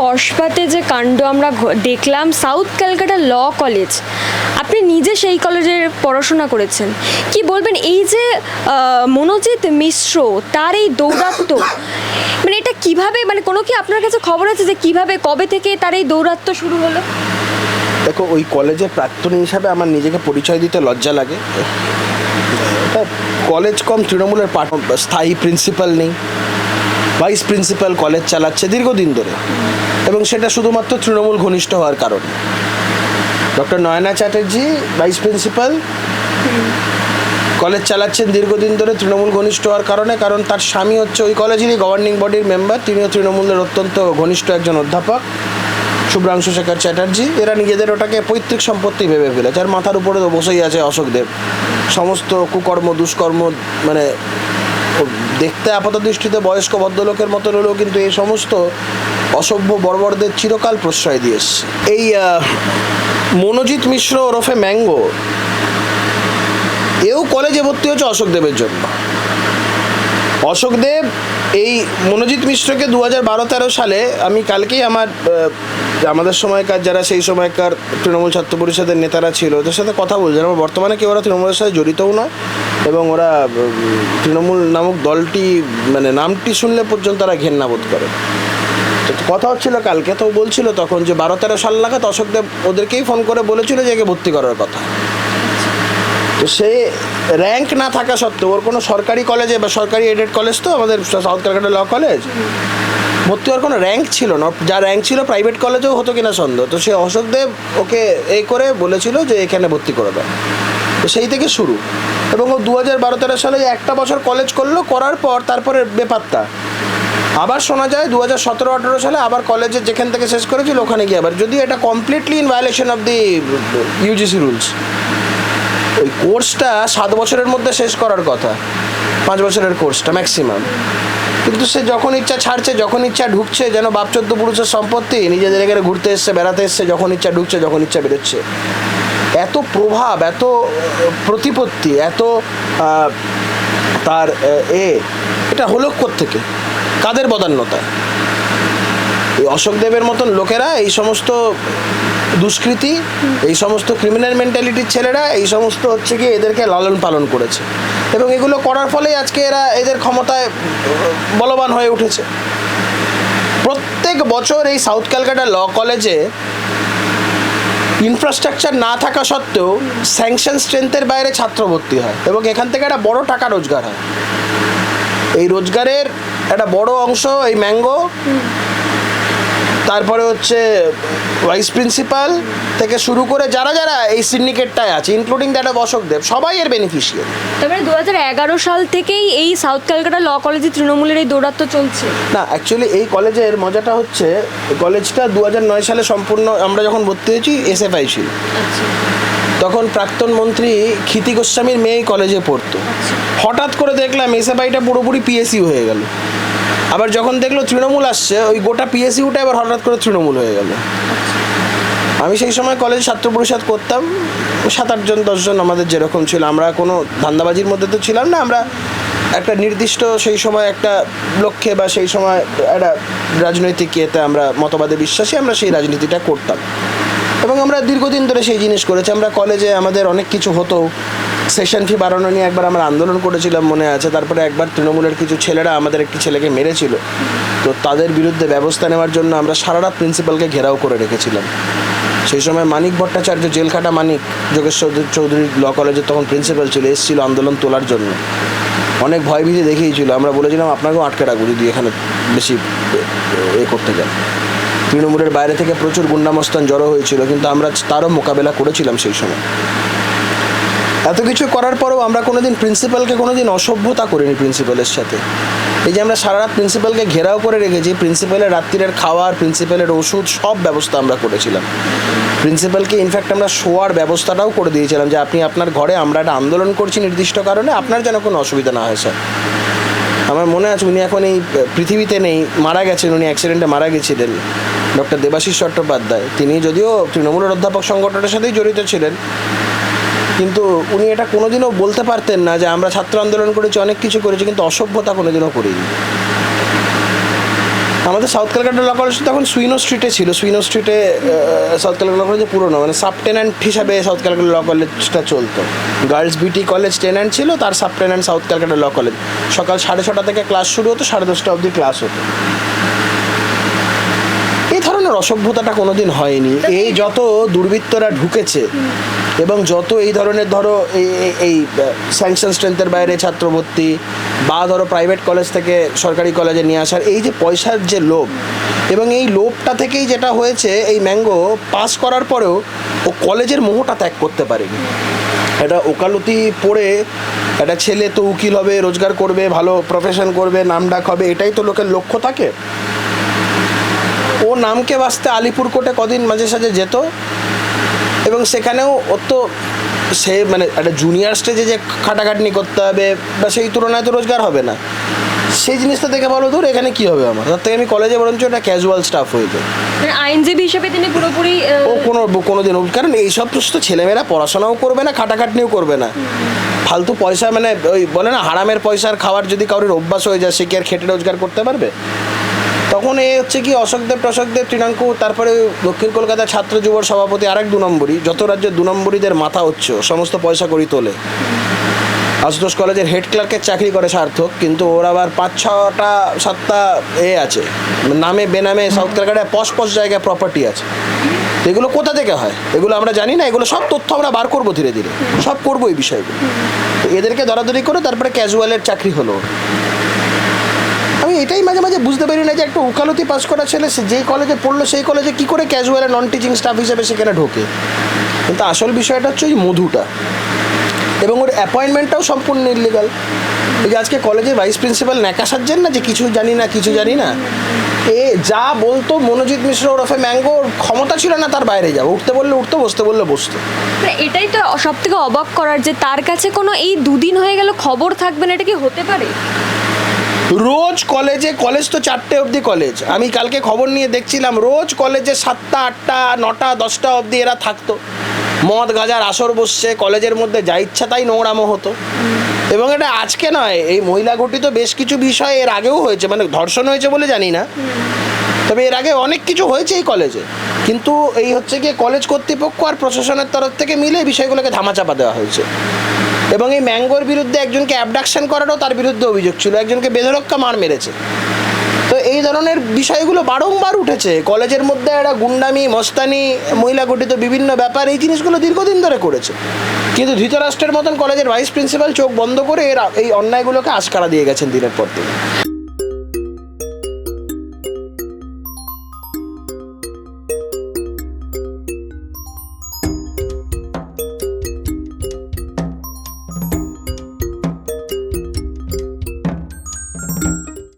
কসবাতে যে কাণ্ড আমরা দেখলাম সাউথ ক্যালকাটা ল কলেজ আপনি নিজে সেই কলেজে পড়াশোনা করেছেন। কি বলবেন? এই যে মনোজিৎ মিশ্র, তার এই দৌরাত্ম্য মানে এটা কীভাবে মানে কোনো কি আপনার কাছে খবর আছে যে কীভাবে, কবে থেকে তার এই দৌরাত্ম্য শুরু হলো? দেখো, ওই কলেজের প্রাক্তনী হিসাবে আমার নিজেকে পরিচয় দিতে লজ্জা লাগে। কলেজ কম, তৃণমূলের স্থায়ী প্রিন্সিপাল নেই। ভাইস প্রিন্সিপাল কলেজ চালাচ্ছে দীর্ঘদিন ধরে। এবং সেটা শুধুমাত্র তৃণমূল ঘনিষ্ঠ হওয়ার কারণে। Doctor Nayana Chatterjee, vice principal, college চালাচ্ছেন দীর্ঘদিন ধরে, তৃণমূল ঘনিষ্ঠ হওয়ার কারণে, কারণ তার স্বামী হচ্ছে ওই কলেজেরই গভর্নিং বডির মেম্বার তিনিও তৃণমূলের অত্যন্ত ঘনিষ্ঠ একজন অধ্যাপক, শুভ্রাংশু শেখর চ্যাটার্জি। এরা নিজেদের ওটাকে পৈতৃক সম্পত্তি ভেবে ফেলেছে। আর মাথার উপরে তো বসেই আছে অশোকদেব। সমস্ত কুকর্ম, দুষ্কর্ম মানে দেখতে আপাত দৃষ্টিতে বয়স্ক ভদ্রলোকের মতন হলেও কিন্তু এই সমস্ত অসভ্য বর্বরদের চিরকাল প্রশ্রয় দিয়ে এই মনোজিৎ মিশ্র ওরফে ম্যাঙ্গো, এও কলেজে ভর্তি হচ্ছে অশোকদেবের জন্য। অশোকদেব, এই মনোজিৎ মিশ্রকে দু হাজার বারো তেরো সালে আমি কালকেই আমার আমাদের সময়কার যারা সেই সময়কার তৃণমূল ছাত্র পরিষদের নেতারা ছিল, ওদের সাথে কথা বলছিলাম আমার বর্তমানে কেউ ওরা তৃণমূলের সাথে জড়িতও নয়। এবং ওরা তৃণমূল নামক দলটি মানে নামটি শুনলে পর্যন্ত তারা ঘেন্না বোধ করে। কথা হচ্ছিল কালকে, তো বলছিল তখন যে বারো তেরো সাল নাগাদ অশোকদেব ওদেরকেই ফোন করে বলেছিল যে একে ভর্তি করার কথা। তো সে র্যাঙ্ক না থাকা সত্ত্বেও, ওর কোনো সরকারি কলেজে বা সরকারি এডেড কলেজ তো আমাদের সাউথ ক্যালকাটা ল কলেজ ভর্তি হওয়ার কোনো র্যাঙ্ক ছিল না। যা র্যাঙ্ক ছিল প্রাইভেট কলেজেও হতো কিনা সন্দেহ। তো সে অশোকদেব ওকে এই করে বলেছিল যে এখানে ভর্তি করে দাও তো সেই থেকে শুরু। এবং ও দু হাজার বারো তেরো সালে একটা বছর কলেজ করল, করার পর তারপরে বেপাত্তা। আবার শোনা যায় দু হাজার সতেরো আঠেরো সালে আবার কলেজে যেখান থেকে শেষ করেছিল ওখানে গিয়ে আবার। যদি এটা completely in violation of the UGC rules ওই কোর্সটা সাত বছরের মধ্যে শেষ করার কথা। পাঁচ বছরের কোর্সটা ম্যাক্সিমাম কিন্তু সে যখন ইচ্ছা ছাড়ছে, যখন ইচ্ছা ঢুকছে, যেন বাপ চোদ্দ পুরুষের সম্পত্তি নিজেদের এখানে ঘুরতে এসছে, বেড়াতে এসছে, যখন ইচ্ছা ঢুকছে, যখন ইচ্ছা বেরোচ্ছে। এত প্রভাব, এত প্রতিপত্তি, এত তার, এ এটা হলো থেকে কাদের বদান্যতা? এই অশোকদেবের মতন লোকেরা এই সমস্ত দুষ্কৃতি, এই সমস্ত ক্রিমিনাল মেন্টালিটির ছেলেরা এই সমস্ত হচ্ছে কি এদেরকে লালন পালন করেছে। এবং এগুলো করার ফলেই আজকে এরা এদের ক্ষমতায় বলবান হয়ে উঠেছে। প্রত্যেক বছর এই সাউথ ক্যালকাটা ল কলেজে ইনফ্রাস্ট্রাকচার না থাকা সত্ত্বেও স্যাংশন স্ট্রেংথের বাইরে ছাত্র ভর্তি হয় এবং এখান থেকে একটা বড় টাকা রোজগার হয়। এই রোজগারের একটা বড় অংশ এই ম্যাঙ্গো তারপরে হচ্ছে ভাইস প্রিন্সিপাল থেকে শুরু করে যারা যারা এই সিন্ডিকেটটায় আছে ইনক্লুডিং দ্যাট অফ অশোকদেব সবাই এর বেনিফিশিয়ারি তারপরে দু হাজার এগারো সাল থেকেই এই সাউথ ক্যালকাটা ল কলেজে তৃণমূলের এই দৌরাত্ম্য চলছে। না অ্যাকচুয়ালি এই কলেজের মজাটা হচ্ছে কলেজটা দু নয় সালে সম্পূর্ণ আমরা যখন ভর্তি হয়েছি এসএফআই ছিল। তখন প্রাক্তন মন্ত্রী ক্ষিতি গোস্বামীর মেয়ে কলেজে পড়তো। হঠাৎ করে দেখলাম এসএফআইটা পুরোপুরি পিএসইউ হয়ে গেল। আবার যখন দেখল তৃণমূল আসছে, ওই গোটা পিএসইউটা আবার হঠাৎ করে তৃণমূল হয়ে গেল। আমি সেই সময় কলেজে ছাত্র পরিষদ করতাম, সাত আটজন দশজন আমাদের যেরকম ছিল। আমরা কোনো ধান্দাবাজির মধ্যে তো ছিলাম না, আমরা একটা নির্দিষ্ট সেই সময় একটা লক্ষ্যে বা সেই সময় একটা রাজনৈতিক ইয়েতে আমরা মতবাদে বিশ্বাসী, আমরা সেই রাজনীতিটা করতাম। এবং আমরা দীর্ঘদিন ধরে সেই জিনিস করেছি। আমরা কলেজে আমাদের অনেক কিছু হতো। সেশন ফি বাড়ানো নিয়ে একবার আমরা আন্দোলন করেছিলাম মনে আছে, তারপরে একবার তৃণমূলের কিছু ছেলেরা আমাদের একটি ছেলেকে মেরেছিল। তো তাদের বিরুদ্ধে ব্যবস্থা নেওয়ার জন্য আমরা সারা রাত প্রিন্সিপালকে ঘেরাও করে রেখেছিলাম। সেই সময় মানিক ভট্টাচার্য, জেলখাটা মানিক, যোগেশ্বর চৌধুরী ল কলেজের তখন প্রিন্সিপাল ছিল, এসেছিল আন্দোলন তোলার জন্য। অনেক ভয় ভীতি দেখিয়েছিল। আমরা বলেছিলাম, আপনাকেও আটকে রাখব যদি এখানে বেশি এ করতে যান। তৃণমূলের বাইরে থেকে প্রচুর গুন্ডামস্তান জড়ো হয়েছিল, কিন্তু আমরা তারও মোকাবেলা করেছিলাম সেই সময়। এত কিছু করার পরেও আমরা কোনোদিন প্রিন্সিপালকে কোনোদিন অসভ্যতা করিনি প্রিন্সিপালের সাথে। এই যে আমরা সারা রাত প্রিন্সিপালকে ঘেরাও করে রেখেছি প্রিন্সিপালের রাত্রিরের খাওয়ার প্রিন্সিপালের ওষুধ, সব ব্যবস্থা আমরা করেছিলাম। প্রিন্সিপালকে ইনফ্যাক্ট আমরা শোয়ার ব্যবস্থাটাও করে দিয়েছিলাম যে আপনি আপনার ঘরে আমরা একটা আন্দোলন করছি নির্দিষ্ট কারণে, আপনার যেন কোনো অসুবিধা না হয়, স্যার। আমার মনে আছে উনি এখন এই পৃথিবীতে নেই, মারা গেছেন উনি অ্যাক্সিডেন্টে মারা গেছিলেন। ডক্টর দেবাশিস চট্টোপাধ্যায়। তিনি যদিও তৃণমূলের অধ্যাপক সংগঠনের সাথেই জড়িত ছিলেন কিন্তু উনি এটা কোনোদিনও বলতে পারতেন না যে আমরা ছাত্র আন্দোলন করেছি অনেক কিছু করেছি কিন্তু অসভ্যতা কোনোদিনও করিনি। আমাদের সাউথ ক্যালকাটা ল কলেজ তখন সুইনো স্ট্রিটে ছিল। সুইনো স্ট্রিটে সাউথ ক্যালকাটা ল কলেজে পুরনো মানে সাব টেন্যান্ট হিসাবে সাউথ ক্যালকাটা ল কলেজটা চলতো। Girls B T college tenant ছিল তার sub tenant South Calcutta law college সকাল সাড়ে ছটা থেকে ক্লাস শুরু হতো সাড়ে দশটা অবধি ক্লাস হতো। এই ধরনের অসভ্যতাটা কোনোদিন হয়নি। এই যত দুর্বৃত্তরা ঢুকেছে এবং যত এই ধরনের ধরো এই- স্যাংশন স্ট্রেংথের বাইরে ছাত্রভর্তি বা ধরো প্রাইভেট কলেজ থেকে সরকারি কলেজে নিয়ে আসার, এই যে পয়সার যে লোভ, এবং এই লোভটা থেকেই যেটা হয়েছে, এই ম্যাঙ্গো পাস করার পরেও ও কলেজের মোহটা ত্যাগ করতে পারেনি। একটা ওকালতি পড়ে একটা ছেলে তো উকিল হবে, রোজগার করবে, ভালো প্রফেশন করবে, নাম ডাক হবে, এটাই তো লোকের লক্ষ্য থাকে। ও নামকে বাঁচতে আলিপুর কোর্টে কদিন মাঝে সাঝে যেত এবং সেখানেও ওর তো সে মানে একটা জুনিয়র স্টেজে যে খাটাখাটনি করতে হবে বা সেই তুলনায় তো রোজগার হবে না। সেই জিনিসটা দেখে ভালো দূর এখানে কি হবে আমার? তার থেকে আমি কলেজে বরঞ্চ একটা ক্যাজুয়াল স্টাফ হয়ে যাই। মানে আইনজীবী হিসেবে তিনি পুরোপুরি ও কোনো কোনো দিন কারণ এইসব তো ছেলেমেয়েরা পড়াশোনাও করবে না খাটাখাটনিও করবে না। ফালতু পয়সা মানে ওই বলে না হারামের পয়সার খাওয়ার যদি কারোর অভ্যাস হয়ে যায় সে কি আর খেটে রোজগার করতে পারবে? তখন এ হচ্ছে কি অশোকদেব টশোকদেব তৃণাঙ্কু, তারপরে দক্ষিণ কলকাতার ছাত্র যুবর সভাপতি আরেক দু নম্বরই, যত রাজ্যের দু নম্বরীদের মাথা হচ্ছে সমস্ত পয়সা করি তোলে। আশুতোষ কলেজের হেড ক্লার্কের চাকরি করে সার্থক, কিন্তু ওর আবার পাঁচ ছটা সাতটা এ আছে। নামে, বেনামে সাউথ কলকাতায় পশ পশ জায়গায় প্রপার্টি আছে। এগুলো কোথা থেকে হয়? এগুলো আমরা জানি না, এগুলো সব তথ্য আমরা বার করব ধীরে ধীরে। সব করব এই বিষয়গুলো। এদেরকে ধরাধরি করে তারপরে ক্যাজুয়ালের চাকরি হলো। এটাই মাঝে মাঝে বুঝতে পারি না যে একটা উকালতি পাস করা ছেলে, সে যেই কলেজে পড়ল, সেই কলেজে কী করে ক্যাজুয়াল নন টিচিং স্টাফ হিসেবে সেখানে ঢোকে? কিন্তু আসল বিষয়টা হচ্ছে ওই মধুটা। এবং ওর অ্যাপয়েন্টমেন্টটাও সম্পূর্ণ ইলিগাল যে আজকে কলেজের ভাইস প্রিন্সিপাল ন্যাকা সাজছেন না যে কিছু জানি না, কিছু জানি না, এ যা বলতো মনোজিৎ মিশ্র ওরফে ম্যাঙ্গো ক্ষমতা ছিল না তার বাইরে যাব উঠতে বললে উঠতো, বসতে বললে বসতো। মানে এটাই তো সব থেকে অবাক করার যে তার কাছে কোনো এই দুদিন হয়ে গেল খবর থাকবে না, এটা কি হতে পারে? রোজ কলেজে, কলেজ তো চারটে অবধি কলেজ। আমি কালকে খবর নিয়ে দেখছিলাম, রোজ কলেজে সাতটা, আটটা, নটা, দশটা অবধি এরা থাকতো। মদ গাজার আসর বসছে, কলেজের মধ্যে যা ইচ্ছা তাই নোংরামো হতো। এবং এটা আজকে নয়, এই মহিলা গঠিত বেশ কিছু বিষয় এর আগেও হয়েছে মানে ধর্ষণ হয়েছে বলে জানি না। তবে এর আগে অনেক কিছু হয়েছে এই কলেজে। কিন্তু এই হচ্ছে গিয়ে কলেজ কর্তৃপক্ষ আর প্রশাসনের তরফ থেকে মিলে বিষয়গুলোকে ধামাচাপা দেওয়া হয়েছে। এবং এই ম্যাঙ্গোর বিরুদ্ধে একজনকে অ্যাবডাকশন করারও তার বিরুদ্ধে অভিযোগ ছিল। একজনকে বেধরক্ষা মার মেরেছে। তো এই ধরনের বিষয়গুলো বারংবার উঠেছে। কলেজের মধ্যে একটা গুন্ডামি, মস্তানি, মহিলা গঠিত বিভিন্ন ব্যাপার, এই জিনিসগুলো দীর্ঘদিন ধরে করেছে। কিন্তু ধৃতরাষ্ট্রের মতন কলেজের ভাইস প্রিন্সিপাল চোখ বন্ধ করে এরা এই অন্যায়গুলোকে আশকারা দিয়ে গেছেন দিনের পর দিন।